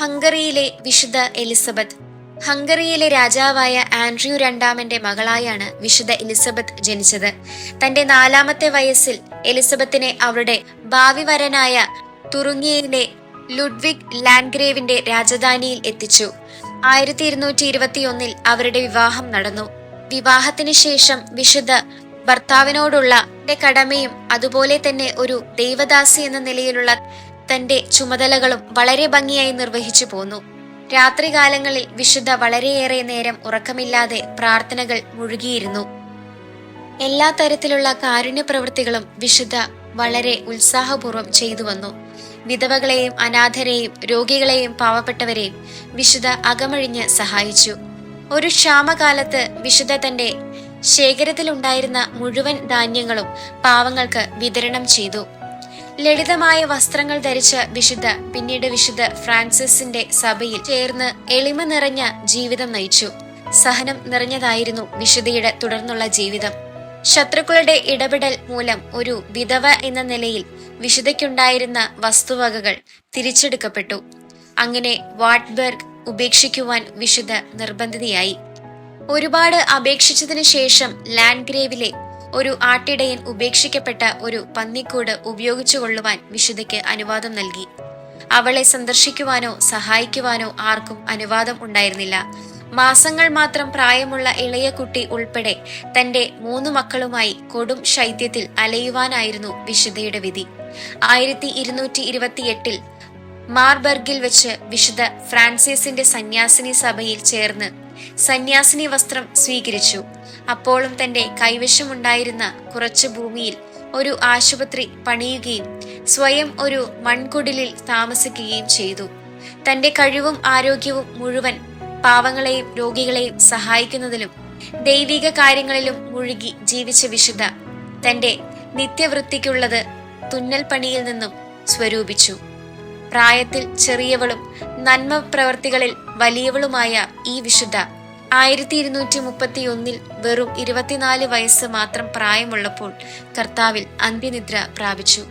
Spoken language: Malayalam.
ഹംഗറിയിലെ വിശുദ്ധ എലിസബത്ത്. ഹംഗറിയിലെ രാജാവായ ആൻഡ്രൂ രണ്ടാമന്റെ മകളായാണ് വിശുദ്ധ എലിസബത്ത് ജനിച്ചത്. തന്റെ നാലാമത്തെ വയസ്സിൽ എലിസബത്തിനെ അവരുടെ ഭാവി വരനായ തുറുങ്ങിയയിലെ ലുഡ്വിഗ് ലാൻഗ്രേവിന്റെ രാജധാനിയിൽ എത്തിച്ചു. ആയിരത്തി ഇരുന്നൂറ്റി ഇരുപത്തിയൊന്നിൽ അവരുടെ വിവാഹം നടന്നു. വിവാഹത്തിന് ശേഷം വിശുദ്ധ ഭർത്താവിനോടുള്ള കടമയും അതുപോലെ തന്നെ ഒരു ദൈവദാസി എന്ന നിലയിലുള്ള തന്റെ ചുമതലകളും വളരെ ഭംഗിയായി നിർവഹിച്ചു പോന്നു. രാത്രികാലങ്ങളിൽ വിശുദ്ധ വളരെയേറെ നേരം ഉറക്കമില്ലാതെ പ്രാർത്ഥനകൾ മുഴുകിയിരുന്നു. എല്ലാ തരത്തിലുള്ള കാരുണ്യ പ്രവൃത്തികളും വിശുദ്ധ വളരെ ഉത്സാഹപൂർവം ചെയ്തു വന്നു. വിധവകളെയും അനാഥരെയും രോഗികളെയും പാവപ്പെട്ടവരെയും വിശുദ്ധ അകമഴിഞ്ഞ് സഹായിച്ചു. ഒരു ക്ഷാമകാലത്ത് വിശുദ്ധ തന്റെ ശേഖരത്തിലുണ്ടായിരുന്ന മുഴുവൻ ധാന്യങ്ങളും പാവങ്ങൾക്ക് വിതരണം ചെയ്തു. ലളിതമായ വസ്ത്രങ്ങൾ ധരിച്ച വിശുദ്ധ പിന്നീട് വിശുദ്ധ ഫ്രാൻസിസിന്റെ സഭയിൽ ചേർന്ന് എളിമ നിറഞ്ഞ ജീവിതം നയിച്ചു. സഹനം നിറഞ്ഞതായിരുന്നു വിശുദ്ധയുടെ തുടർന്നുള്ള ജീവിതം. ശത്രുക്കളുടെ ഇടപെടൽ മൂലം ഒരു വിധവ എന്ന നിലയിൽ വിശുദ്ധയ്ക്കുണ്ടായിരുന്ന വസ്തുവകകൾ തിരിച്ചെടുക്കപ്പെട്ടു. അങ്ങനെ വാട്ട്ബർഗ് ഉപേക്ഷിക്കുവാൻ വിശുദ്ധ നിർബന്ധിതയായി. ഒരുപാട് അപേക്ഷിച്ചതിനു ശേഷം ലാൻഡ്ഗ്രേവിലെ ഒരു ആട്ടിടയൻ ഉപേക്ഷിക്കപ്പെട്ട ഒരു പന്നിക്കൂട് ഉപയോഗിച്ചുകൊള്ളുവാൻ വിശുദ്ധയ്ക്ക് അനുവാദം നൽകി. അവളെ സന്ദർശിക്കുവാനോ സഹായിക്കുവാനോ ആർക്കും അനുവാദം ഉണ്ടായിരുന്നില്ല. മാസങ്ങൾ മാത്രം പ്രായമുള്ള ഇളയ കുട്ടി ഉൾപ്പെടെ തന്റെ മൂന്ന് മക്കളുമായി കൊടും ശൈത്യത്തിൽ അലയുവാനായിരുന്നു വിശുദ്ധയുടെ വിധി. ആയിരത്തി ഇരുന്നൂറ്റി ഇരുപത്തിയെട്ടിൽ മാർബർഗിൽ വെച്ച് വിശുദ്ധ ഫ്രാൻസിസിന്റെ സന്യാസിനി സഭയിൽ ചേർന്ന് സന്യാസിനി വസ്ത്രം സ്വീകരിച്ചു. അപ്പോഴും തന്റെ കൈവശമുണ്ടായിരുന്ന കുറച്ച് ഭൂമിയിൽ ഒരു ആശുപത്രി പണിയുകയും സ്വയം ഒരു മൺകുടിലിൽ താമസിക്കുകയും ചെയ്തു. തന്റെ കഴിവും ആരോഗ്യവും മുഴുവൻ പാവങ്ങളെയും രോഗികളെയും സഹായിക്കുന്നതിലും ദൈവിക കാര്യങ്ങളിലും മുഴുകി ജീവിച്ച വിശുദ്ധ തന്റെ നിത്യവൃത്തിക്കുള്ളത് തുന്നൽ പണിയിൽ നിന്നും സ്വരൂപിച്ചു. പ്രായത്തിൽ ചെറിയവളും നന്മ പ്രവർത്തികളിൽ വലിയവളുമായ ഈ വിശുദ്ധ ആയിരത്തി ഇരുന്നൂറ്റി മുപ്പത്തി ഒന്നിൽ വെറും ഇരുപത്തിനാല് വയസ്സ് മാത്രം പ്രായമുള്ളപ്പോൾ കർത്താവിൽ അന്ത്യനിദ്ര പ്രാപിച്ചു.